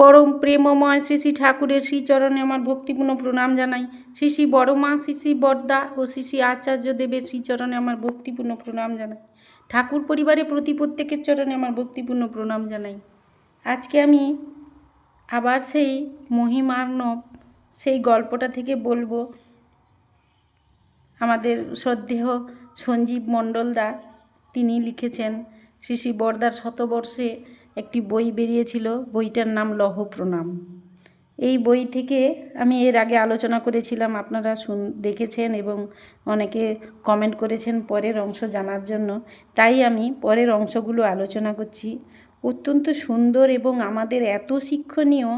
পরম প্রেমময় শ্রী শ্রী ঠাকুরের শ্রীচরণে আমার ভক্তিপূর্ণ প্রণাম জানাই। শ্রী শ্রী বড়মা, শ্রী শ্রী বড়দা ও শ্রী শ্রী আচার্য দেবের শ্রীচরণে আমার ভক্তিপূর্ণ প্রণাম জানাই। ঠাকুর পরিবারে প্রতি প্রত্যেকের চরণে আমার ভক্তিপূর্ণ প্রণাম জানাই। আজকে আমি আবার সেই মহিমার্ণব, সেই গল্পটা থেকে বলব। আমাদের শ্রদ্ধেয় সঞ্জীব মণ্ডলদা, তিনি লিখেছেন, শ্রী শ্রী বরদার শতবর্ষে একটি বই বেরিয়েছিল, বইটার নাম লহ প্রণাম। এই বই থেকে আমি এর আগে আলোচনা করেছিলাম, আপনারা শুন, দেখেছেন এবং অনেকে কমেন্ট করেছেন পরের অংশ জানার জন্য। তাই আমি পরের অংশগুলো আলোচনা করছি। অত্যন্ত সুন্দর এবং আমাদের এত শিক্ষণীয়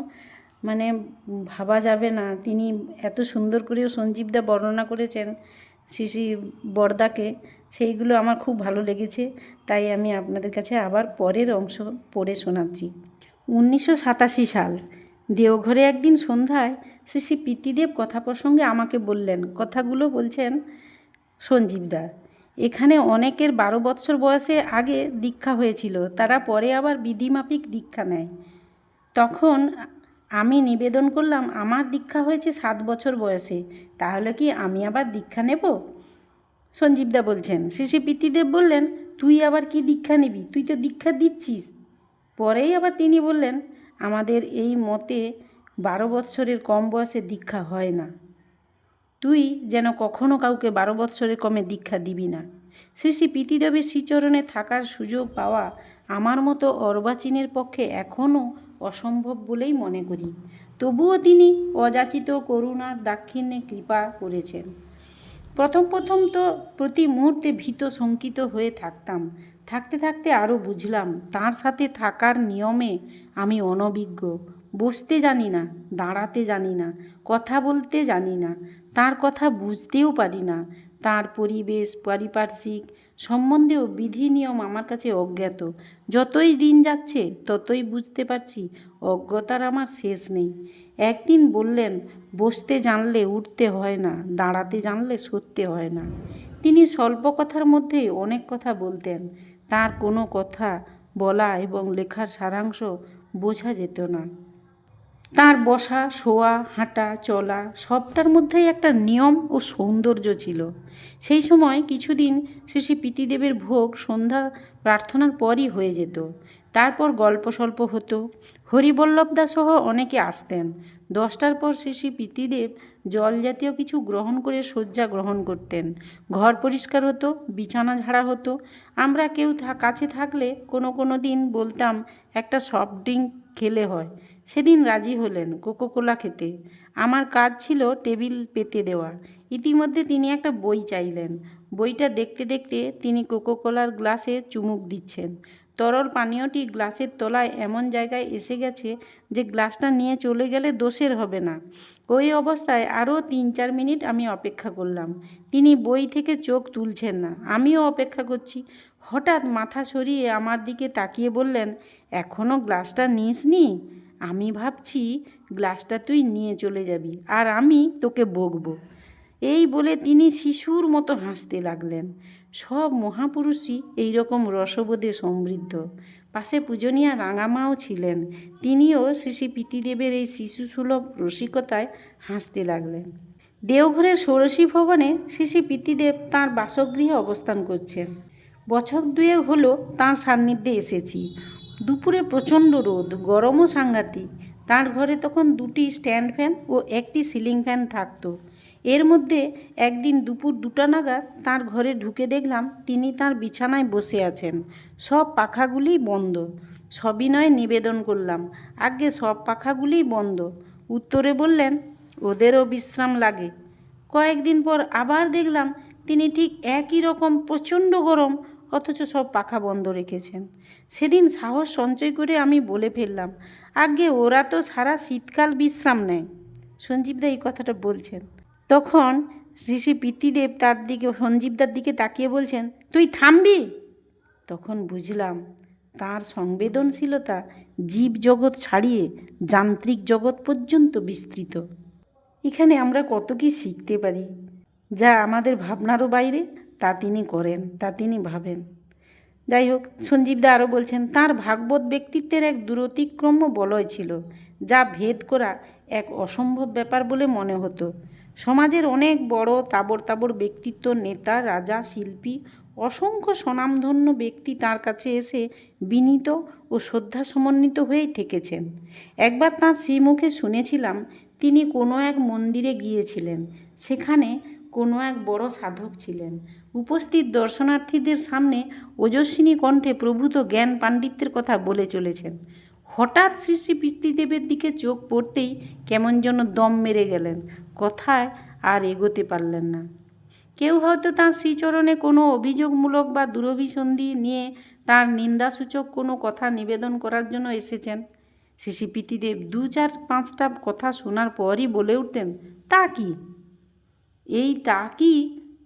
মানে ভাবা যাবে না, তিনি এত সুন্দর করেও সঞ্জীবদা বর্ণনা করেছেন শ্রী শ্রী বরদাকে সেইগুলো আমার খুব ভালো লেগেছে, তাই আমি আপনাদের কাছে আবার পরের অংশ পড়ে শোনাচ্ছি। উনিশশো সাতাশি সাল, দেওঘরে একদিন সন্ধ্যায় শ্রী শ্রী পিতৃদেব কথা প্রসঙ্গে আমাকে বললেন, কথাগুলো বলছেন সঞ্জীবদা এখানে অনেকের বারো বৎসর বয়সে আগে দীক্ষা হয়েছিল, তারা পরে আবার বিধিমাফিক দীক্ষা নেয়। তখন আমি নিবেদন করলাম, আমার দীক্ষা হয়েছে সাত বছর বয়সে, তাহলে কি আমি আবার দীক্ষা নেব? সঞ্জীবদা বলছেন, শেষে পিতৃদেব বললেন, তুই আবার কি দীক্ষা নিবি? তুই তো দীক্ষা দিচ্ছিস। পরেই আবার তিনি বললেন, আমাদের এই মতে বারো বৎসরের কম বয়সে দীক্ষা হয় না। তুই যেন কখনো কাউকে বারো বৎসরের কমে দীক্ষা দিবি না। শ্রী শ্রী পিতিদেবের শ্রীচরণে থাকার সুযোগ পাওয়া আমার মতো অর্বাচীনের পক্ষে এখনও অসম্ভব বলেই মনে করি। তবুও তিনি অযাচিত করুণার দাক্ষিণ্যে কৃপা করেছেন। প্রথম প্রথম তো প্রতি মুহূর্তে ভীত, শঙ্কিত হয়ে থাকতাম। থাকতে থাকতে আরও বুঝলাম, তার সাথে থাকার নিয়মে আমি অনভিজ্ঞ। বসতে জানি না, দাঁড়াতে জানি না, কথা বলতে জানি না, তার কথা বুঝতেও পারি না। তার পরিবেশ, পারিপার্শ্বিক সম্বন্ধেও বিধি নিয়ম আমার কাছে অজ্ঞাত। যতই দিন যাচ্ছে, ততই বুঝতে পারছি অজ্ঞতার আমার শেষ নেই। একদিন বললেন, বসতে জানলে উঠতে হয় না, দাঁড়াতে জানলে সরতে হয় না। তিনি স্বল্প কথার মধ্যেই অনেক কথা বলতেন। তার কোনো কথা বলা এবং লেখার সারাংশ বোঝা যেত না। তার বসা, শোয়া, হাঁটা, চলা সবটার মধ্যেই একটা নিয়ম ও সৌন্দর্য ছিল। সেই সময় কিছুদিন শ্রী পিতিদেবের ভোগ সন্ধ্যা প্রার্থনার পরই হয়ে যেত। তারপর গল্প সল্প হতো। হরিবল্লভদা সহ অনেকে আসতেন। দশটার পর শ্রী পিতিদেব জল জাতীয় কিছু গ্রহণ করে শয্যা গ্রহণ করতেন। ঘর পরিষ্কার হতো, বিছানা ঝাড়া হতো। আমরা কেউ কাছে থাকলে কোনো কোনো দিন বলতাম, একটা সফট ড্রিঙ্ক খেলে হয়। সেদিন রাজি হলেন কোকোকোলা খেতে। আমার কাজ ছিল টেবিল পেতে দেওয়া। ইতিমধ্যে তিনি একটা বই চাইলেন। বইটা দেখতে দেখতে তিনি কোকোকোলার গ্লাসে চুমুক দিচ্ছেন। তরল পানীয়টি গ্লাসের তলায় এমন জায়গায় এসে গেছে যে গ্লাসটা নিয়ে চলে গেলে দোষের হবে না। ওই অবস্থায় আরও তিন চার মিনিট আমি অপেক্ষা করলাম। তিনি বই থেকে চোখ তুলছেন না। আমিও অপেক্ষা করছি। হঠাৎ মাথা সরিয়ে আমার দিকে তাকিয়ে বললেন এখনও গ্লাসটা নিস নি আমি ভাবছি গ্লাসটা তুই নিয়ে চলে যাবি আর আমি তোকে বকবো। এই বলে তিনি শিশুর মতো হাসতে লাগলেন। সব মহাপুরুষই এই রকম রসবোধে সমৃদ্ধ। পাশে পূজনীয়া রাঙামাও ছিলেন। তিনিও শ্রী পিতিদেবের এই শিশুসুলভ রসিকতায় হাসতে লাগলেন। দেওঘরের ষোড়শী ভবনে শ্রী পিতিদেব তাঁর বাসগৃহে অবস্থান করছেন। বছর দুয়ে হলো তাঁর সান্নিধ্যে এসেছি। দুপুরে প্রচণ্ড রোদ, গরমও সাংঘাতিক। তার ঘরে তখন দুটি স্ট্যান্ড ফ্যান ও একটি সিলিং ফ্যান থাকতো। এর মধ্যে একদিন দুপুর দুটা নাগাদ তার ঘরে ঢুকে দেখলাম তিনি তার বিছানায় বসে আছেন। সব পাখাগুলিই বন্ধ। সবিনয় নিবেদন করলাম আগে সব পাখাগুলিই বন্ধ। উত্তরে বললেন, ওদেরও বিশ্রাম লাগে। কয়েকদিন পর আবার দেখলাম তিনি ঠিক একই রকম প্রচণ্ড গরম অথচ সব পাখা বন্ধ রেখেছেন। সেদিন সাহস সঞ্চয় করে আমি বলে ফেললাম আগে ওরা তো সারা শীতকাল বিশ্রাম নেয়। সঞ্জীবদা এই কথাটা বলছেন। তখন ঋষি পিতৃদেব তার দিকে সঞ্জীবদার দিকে তাকিয়ে বলছেন, তুই থামবি? তখন বুঝলাম তার সংবেদনশীলতা জীব জগৎ ছাড়িয়ে যান্ত্রিক জগৎ পর্যন্ত বিস্তৃত। এখানে আমরা কত কি শিখতে পারি, যা আমাদের ভাবনারও বাইরে তা তিনি করেন, তা তিনি ভাবেন। যাই হোক সঞ্জীবদা আরও বলছেন, তার ভাগবত ব্যক্তিত্বের এক দূরতিক্রম্য বলয় ছিল, যা ভেদ করা এক অসম্ভব ব্যাপার বলে মনে হতো। সমাজের অনেক বড় তাবড় তাবড় ব্যক্তিত্ব, নেতা, রাজা, শিল্পী, অসংখ্য স্বনামধন্য ব্যক্তি তার কাছে এসে বিনীত ও শ্রদ্ধা সমন্বিত হয়েই থেকেছেন। একবার তাঁর শ্রীমুখে শুনেছিলাম, তিনি কোনো এক মন্দিরে গিয়েছিলেন। সেখানে কোনো এক বড় সাধক ছিলেন। উপস্থিত দর্শনার্থীদের সামনে ওজস্বিনী কণ্ঠে প্রভূত জ্ঞান পাণ্ডিত্যের কথা বলে চলেছেন। হঠাৎ শ্রী শ্রী পিতৃদেবের দিকে চোখ পড়তেই কেমন যেন দম মেরে গেলেন। কথায় আর এগোতে পারলেন না। কেউ হয়তো তাঁর শ্রীচরণে কোনো অভিযোগমূলক বা দুরভিসন্ধি নিয়ে তার নিন্দাসূচক কোনো কথা নিবেদন করার জন্য এসেছেন। শ্রী শ্রী পিতিদেব দু চার পাঁচটা কথা শোনার পরই বলে উঠতেন, তা কি? এই তা কি?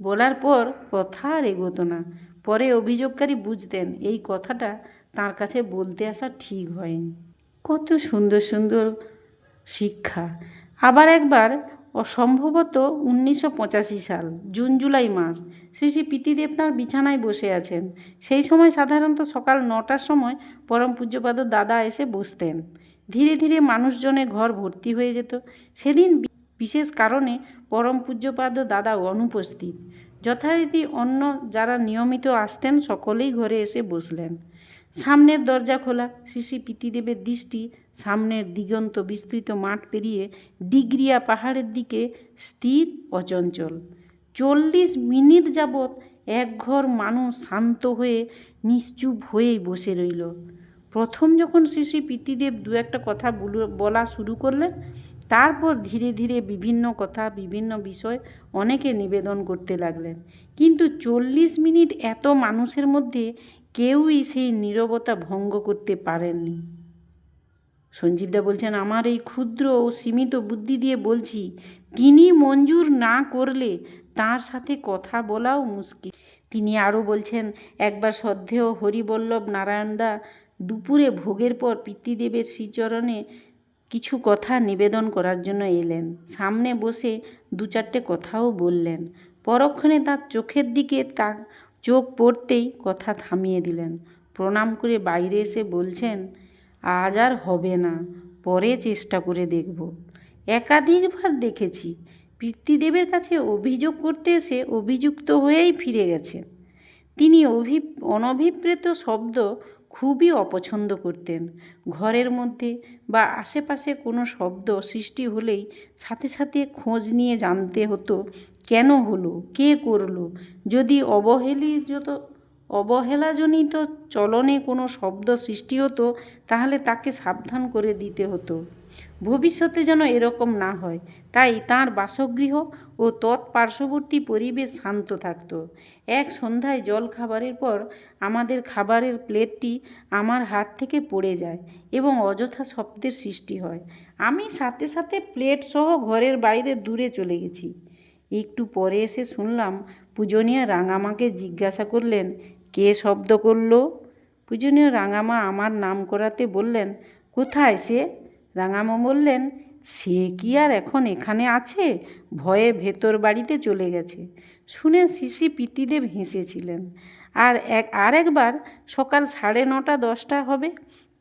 বলার পর কথা আর এগোতো না। পরে অভিযোগকারী বুঝতেন এই কথাটা তার কাছে বলতে আসা ঠিক হয়নি। কত সুন্দর সুন্দর শিক্ষা। আবার একবার অসম্ভবত উনিশশো পঁচাশি সাল, জুন জুলাই মাস শ্রী শ্রী পিতিদেব তাঁর বিছানায় বসে আছেন। সেই সময় সাধারণত সকাল নটার সময় পরম পূজ্যপাদ দাদা এসে বসতেন। ধীরে ধীরে মানুষজনের ঘর ভর্তি হয়ে যেত। সেদিন বিশেষ কারণে পরম পূজ্যপাদ দাদা অনুপস্থিত। যথারীতি অন্য যারা নিয়মিত আসতেন সকলেই ঘরে এসে বসলেন। সামনের দরজা খোলা শ্রী পিতিদেবের দৃষ্টি, সামনের দিগন্ত বিস্তৃত মাঠ পেরিয়ে ডিগ্রিয়া পাহাড়ের দিকে স্থির, অচঞ্চল। চল্লিশ মিনিট যাবৎ একঘর মানুষ শান্ত হয়ে নিশ্চুপ হয়েই বসে রইল। প্রথম যখন শ্রী পিতিদেব দু একটা কথা বলা শুরু করলেন তারপর ধীরে ধীরে বিভিন্ন কথা, বিভিন্ন বিষয় অনেকে নিবেদন করতে লাগলেন। কিন্তু চল্লিশ মিনিট এত মানুষের মধ্যে কেউই সেই নীরবতা ভঙ্গ করতে পারেননি। সঞ্জীবদা বলছেন, আমার এই ক্ষুদ্র ও সীমিত বুদ্ধি দিয়ে বলছি, তিনি মঞ্জুর না করলে তার সাথে কথা বলাও মুশকিল। তিনি আরও বলছেন, একবার শ্রদ্ধেয় হরিবল্লভ নারায়ণদা দুপুরে ভোগের পর পিতৃদেবের শ্রীচরণে কিছু কথা নিবেদন করার জন্য এলেন। সামনে বসে দু চারটে কথাও বললেন। পরক্ষণে তার চোখের দিকে তা চোখ পড়তেই কথা থামিয়ে দিলেন। প্রণাম করে বাইরে এসে বলছেন, আজ আর হবে না, পরে চেষ্টা করে দেখব। একাধিকবার দেখেছি। পিতৃদেবের কাছে অভিযোগ করতে এসে অভিযুক্ত হয়েই ফিরে গেছেন। তিনি অভি অনভিপ্রেত শব্দ খুবই অপছন্দ করতেন। ঘরের মধ্যে বা আশেপাশে কোনো শব্দ সৃষ্টি হলেই সাথে সাথে খোঁজ নিয়ে জানতে হতো, কেন হলো, কে করল? যদি অবহেলিত, অবহেলাজনিত চলনে কোনো শব্দ সৃষ্টি হতো, তাহলে তাকে সাবধান করে দিতে হতো। ভবিষ্যতে যেন এরকম না হয়। তাই তার বাসগৃহ ও তৎপার্শ্ববর্তী পরিবেশ শান্ত থাকত। এক সন্ধ্যায় জল খাবারের পর আমাদের খাবারের প্লেটটি আমার হাত থেকে পড়ে যায় এবং অযথা শব্দের সৃষ্টি হয়। আমি সাথে সাথে প্লেট সহ ঘরের বাইরে দূরে চলে গেছি। একটু পরে এসে শুনলাম পূজনীয় রাঙামাকে জিজ্ঞাসা করলেন, কে শব্দ করল? পূজনীয় রাঙামা আমার নাম করাতে বললেন, কোথায় সে? রাঙামা বললেন, সে কি আর এখন এখানে আছে? ভয়ে ভেতর বাড়িতে চলে গেছে। শুনে শিশি পিতিদেব হেসেছিলেন, আর এক, আর একবার সকাল সাড়ে নটা দশটা হবে।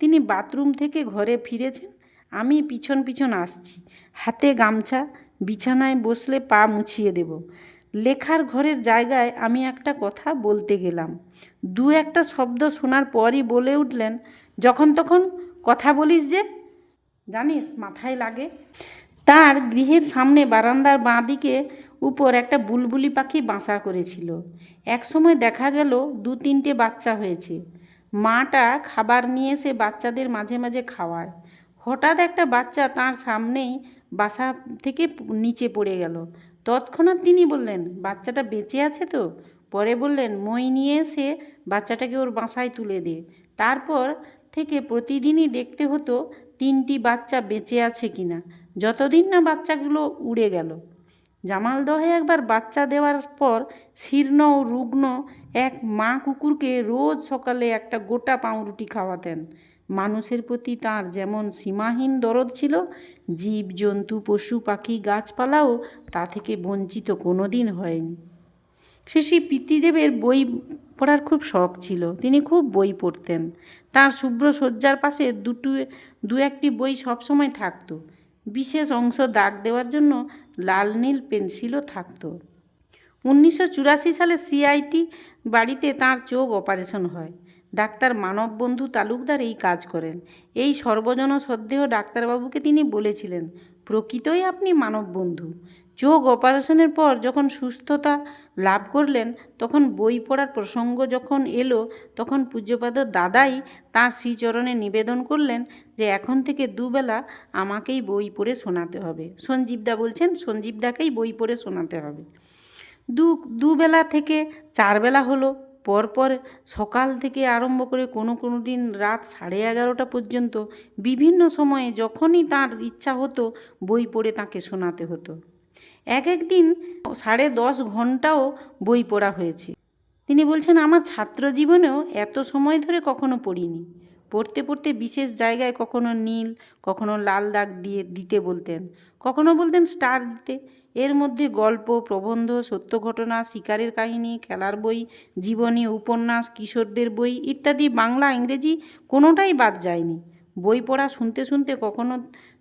তিনি বাথরুম থেকে ঘরে ফিরেছেন। আমি পিছন পিছন আসছি। হাতে গামছা, বিছানায় বসলে পা মুছিয়ে দেব। লেখার ঘরের জায়গায় আমি একটা কথা বলতে গেলাম। দু একটা শব্দ শোনার পরই বলে উঠলেন, যখন তখন কথা বলিস যে জানিস, মাথায় লাগে। তার গৃহের সামনে বারান্দার বাঁ দিকে উপর একটা বুলবুলি পাখি বাসা করেছিল। এক সময় দেখা গেল দু তিনটে বাচ্চা হয়েছে। মাটা খাবার নিয়ে এসে বাচ্চাদের মাঝে মাঝে খাওয়ায়। হঠাৎ একটা বাচ্চা তার সামনেই বাসা থেকে নিচে পড়ে গেল। তৎক্ষণাৎ তিনি বললেন, বাচ্চাটা বেঁচে আছে তো? পরে বললেন, মই নিয়ে এসে বাচ্চাটাকে ওর বাসায় তুলে দে। তারপর থেকে প্রতিদিনই দেখতে হতো তিনটি বাচ্চা বেঁচে আছে কিনা যতদিন না বাচ্চাগুলো উড়ে গেল। জামালদহে একবার বাচ্চা দেওয়ার পর শীর্ণ ও রুগ্ন এক মা কুকুরকে রোজ সকালে একটা গোটা পাউরুটি খাওয়াতেন। মানুষের প্রতি তার যেমন সীমাহীন দরদ ছিল জীব জন্তু পশু, পাখি, গাছপালাও তা থেকে বঞ্চিত কোনো দিন হয়নি। শ্রী পিতৃদেবের বই পড়ার খুব শখ ছিল। তিনি খুব বই পড়তেন। তার শুভ্র শয্যার পাশে দুটো, দু একটি বই সবসময় থাকতো। বিশেষ অংশ দাগ দেওয়ার জন্য লাল নীল পেন্সিলও থাকতো। উনিশশো চুরাশি সালে সিআইটি বাড়িতে তার চোখ অপারেশন হয়। ডাক্তার মানববন্ধু তালুকদার এই কাজ করেন। এই সর্বজন সদ্দেহ ডাক্তারবাবুকে তিনি বলেছিলেন, প্রকৃতই আপনি মানববন্ধু। চোখ অপারেশনের পর যখন সুস্থতা লাভ করলেন, তখন বই পড়ার প্রসঙ্গ যখন এলো, তখন পূজ্যপাদ দাদাই তাঁর শ্রীচরণে নিবেদন করলেন যে এখন থেকে দুবেলা আমাকেই বই পড়ে শোনাতে হবে। সঞ্জীবদা বলছেন, সঞ্জীবদাকেই বই পড়ে শোনাতে হবে। দু, দুবেলা থেকে চারবেলা হলো। পরপর সকাল থেকে আরম্ভ করে কোনো কোনো দিন রাত সাড়ে এগারোটা পর্যন্ত বিভিন্ন সময়ে যখনই তার ইচ্ছা হতো বই পড়ে তাকে শোনাতে হতো। এক এক দিন সাড়ে দশ ঘন্টাও বই পড়া হয়েছে। তিনি বলছেন, আমার ছাত্র জীবনেও এত সময় ধরে কখনো পড়িনি। পড়তে পড়তে বিশেষ জায়গায় কখনো নীল, কখনো লাল দাগ দিয়ে দিতে বলতেন, কখনো বলতেন স্টার দিতে। এর মধ্যে গল্প, প্রবন্ধ, সত্য ঘটনা, শিকারের কাহিনী, খেলার বই, জীবনী, উপন্যাস, কিশোরদের বই ইত্যাদি বাংলা, ইংরেজি কোনোটাই বাদ যায়নি। বই পড়া শুনতে শুনতে কখনো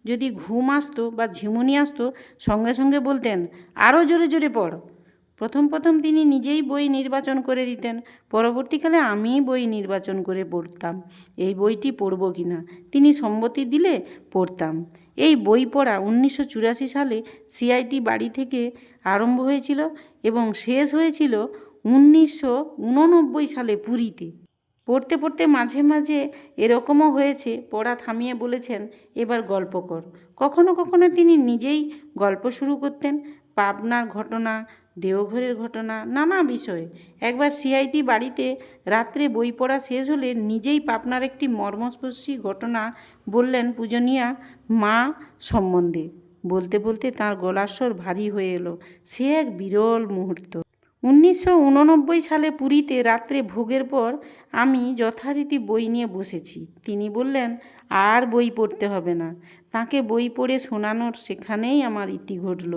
যদি ঘুম আসতো বা ঝিমুনি আসতো, সঙ্গে সঙ্গে বলতেন আরও জোরে জোরে পড়। প্রথম প্রথম তিনি নিজেই বই নির্বাচন করে দিতেন। পরবর্তীকালে আমিই বই নির্বাচন করে পড়তাম। এই বইটি পড়ব কি না তিনি সম্মতি দিলে পড়তাম। এই বই পড়া উনিশশো চুরাশি সালে সিআইটি বাড়ি থেকে আরম্ভ হয়েছিল এবং শেষ হয়েছিল উনিশশো উননব্বই সালে পুরীতে। পড়তে পড়তে মাঝে মাঝে এরকমও হয়েছে, পড়া থামিয়ে বলেছেন, এবার গল্প কর। কখনো কখনো তিনি নিজেই গল্প শুরু করতেন, পাবনার ঘটনা, দেওঘরের ঘটনা, নানা বিষয়ে। একবার সিআইটি বাড়িতে রাত্রে বই পড়া শেষ হলে নিজেই পাবনার একটি মর্মস্পর্শী ঘটনা বললেন পূজনীয়া, মা সম্বন্ধে। বলতে বলতে তার গলার স্বর ভারী হয়ে এলো। সে এক বিরল মুহূর্ত। উনিশশো উননব্বই সালে পুরীতে রাত্রে ভোগের পর আমি যথারীতি বই নিয়ে বসেছি। তিনি বললেন, আর বই পড়তে হবে না। তাকে বই পড়ে শোনানোর সেখানেই আমার ইতি ঘটল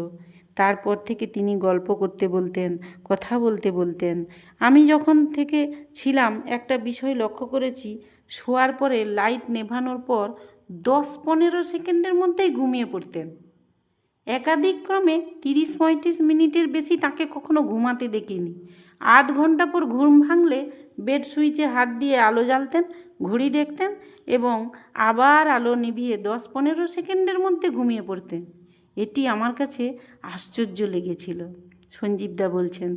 তারপর থেকে তিনি গল্প করতে বলতেন, কথা বলতে বলতেন। আমি যখন থেকে ছিলাম, একটা বিষয় লক্ষ্য করেছি, শোয়ার পরে লাইট নেভানোর পর দশ পনেরো সেকেন্ডের মধ্যেই ঘুমিয়ে পড়তেন। একাধিক ক্রমে তিরিশ পঁয়ত্রিশ মিনিটের বেশি তাকে কখনো ঘুমাতে দেখিনি। আধ ঘণ্টা পর ঘুম ভাঙলে বেড সুইচে হাত দিয়ে আলো জ্বালতেন, ঘড়ি দেখতেন এবং আবার আলো নিভিয়ে দশ পনেরো সেকেন্ডের মধ্যে ঘুমিয়ে পড়তেন। এটি আমার কাছে আশ্চর্য লেগেছিল সঞ্জীবদা বলছেন।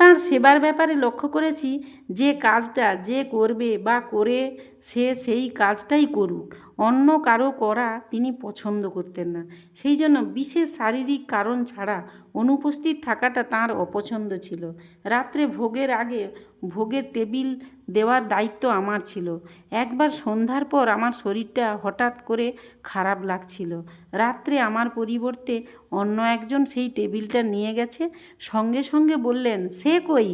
তার সেবার ব্যাপারে লক্ষ্য করেছি যে কাজটা যে করবে বা করে সে সেই কাজটাই করুক, অন্য কারও করা তিনি পছন্দ করতেন না। সেই জন্য বিশেষ শারীরিক কারণ ছাড়া অনুপস্থিত থাকাটা তার অপছন্দ ছিল। রাত্রে ভোগের আগে ভোগের টেবিল দেওয়ার দায়িত্ব আমার ছিল। একবার সন্ধ্যার পর আমার শরীরটা হঠাৎ করে খারাপ লাগছিল। রাত্রে আমার পরিবর্তে অন্য একজন সেই টেবিলটা নিয়ে গেছে, সঙ্গে সঙ্গে বললেন, সে কই?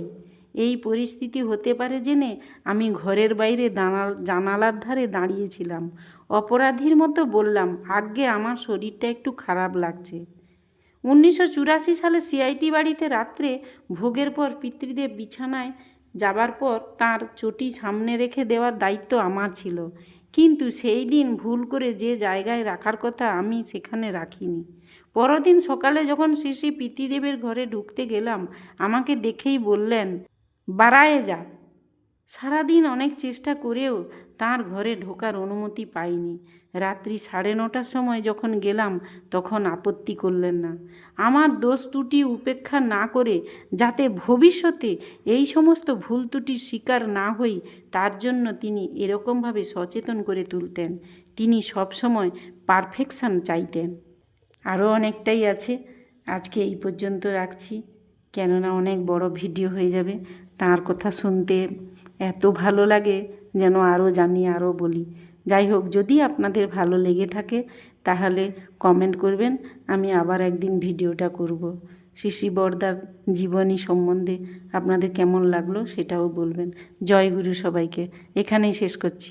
এই পরিস্থিতি হতে পারে জেনে আমি ঘরের বাইরে দাঁড়াল, জানালার ধারে দাঁড়িয়েছিলাম। অপরাধীর মতো বললাম, আজ্ঞে, আমার শরীরটা একটু খারাপ লাগছে। উনিশশো চুরাশি সালে সিআইটি বাড়িতে রাত্রে ভোগের পর পিতৃদেব বিছানায় যাবার পর তার চটি সামনে রেখে দেওয়ার দায়িত্ব আমার ছিল। কিন্তু সেই দিন ভুল করে যে জায়গায় রাখার কথা আমি সেখানে রাখিনি। পরদিন সকালে যখন শ্রী শ্রী পিতৃদেবের ঘরে ঢুকতে গেলাম, আমাকে দেখেই বললেন বাড়ায়ে যা। সারাদিন অনেক চেষ্টা করেও তার ঘরে ঢোকার অনুমতি পাইনি। রাত্রি সাড়ে নটার সময় যখন গেলাম, তখন আপত্তি করলেন না। আমার দোষ ত্রুটি উপেক্ষা না করে যাতে ভবিষ্যতে এই সমস্ত ভুল ত্রুটির শিকার না হই, তার জন্য তিনি এরকমভাবে সচেতন করে তুলতেন। তিনি সবসময় পারফেকশান চাইতেন। আরও অনেকটাই আছে। আজকে এই পর্যন্ত রাখছি। কেননা অনেক বড় ভিডিও হয়ে যাবে। তার কথা শুনতে এত ভালো লাগে। যেন আরও জানি আরও বলি। যাই হোক, যদি আপনাদের ভালো লেগে থাকে, তাহলে কমেন্ট করবেন, আমি আবার একদিন ভিডিওটা করব। শিশি বর্দার জীবনী সম্বন্ধে আপনাদের কেমন লাগল সেটাও বলবেন। জয় গুরু সবাইকে। এখানেই শেষ করছি।